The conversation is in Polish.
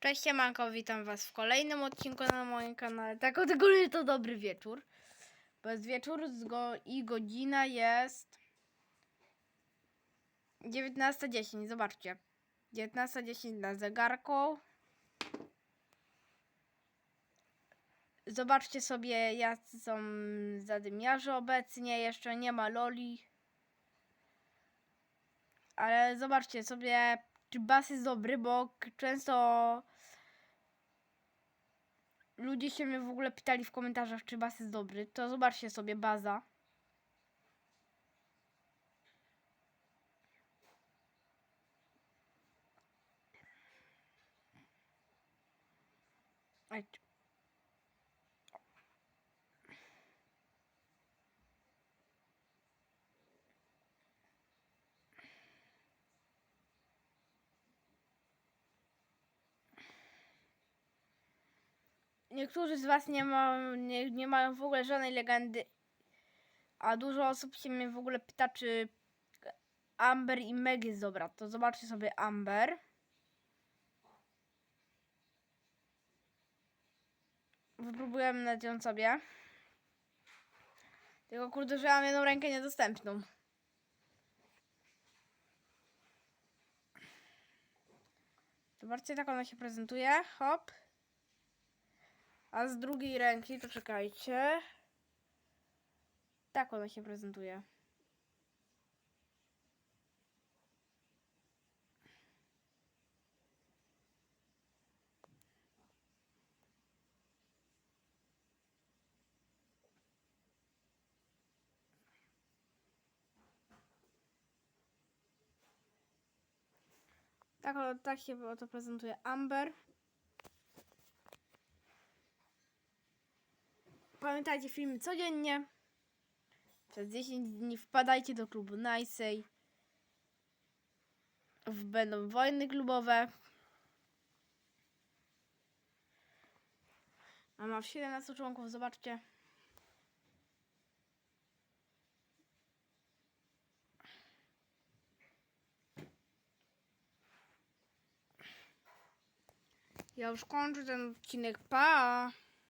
Cześć siemanko, witam was w kolejnym odcinku na moim kanale. Tak góry to dobry wieczór. Bo jest wieczór i godzina jest 19.10, zobaczcie. 19.10 na zegarku. Zobaczcie sobie jacy są zadymiarze obecnie, jeszcze nie ma loli. Ale zobaczcie sobie, czy bas jest dobry, bo często ludzie się mnie w ogóle pytali w komentarzach, czy bas jest dobry. To zobaczcie sobie baza. Ej, Niektórzy z Was nie, ma, nie, nie mają w ogóle żadnej legendy, a dużo osób się mnie w ogóle pyta, czy Amber i Meg jest dobra. To zobaczcie sobie Amber. Wypróbujemy nad ją sobie. Tylko kurde, że mam jedną rękę niedostępną. Zobaczcie, tak ona się prezentuje. Hop. A z drugiej ręki, to czekajcie. Tak ona się prezentuje. Tak, tak się to prezentuje Amber. Pamiętajcie, filmy codziennie. Przez 10 dni wpadajcie do klubu. W- Będą wojny klubowe. A ma 17 członków, zobaczcie. Ja już kończę ten odcinek. Pa!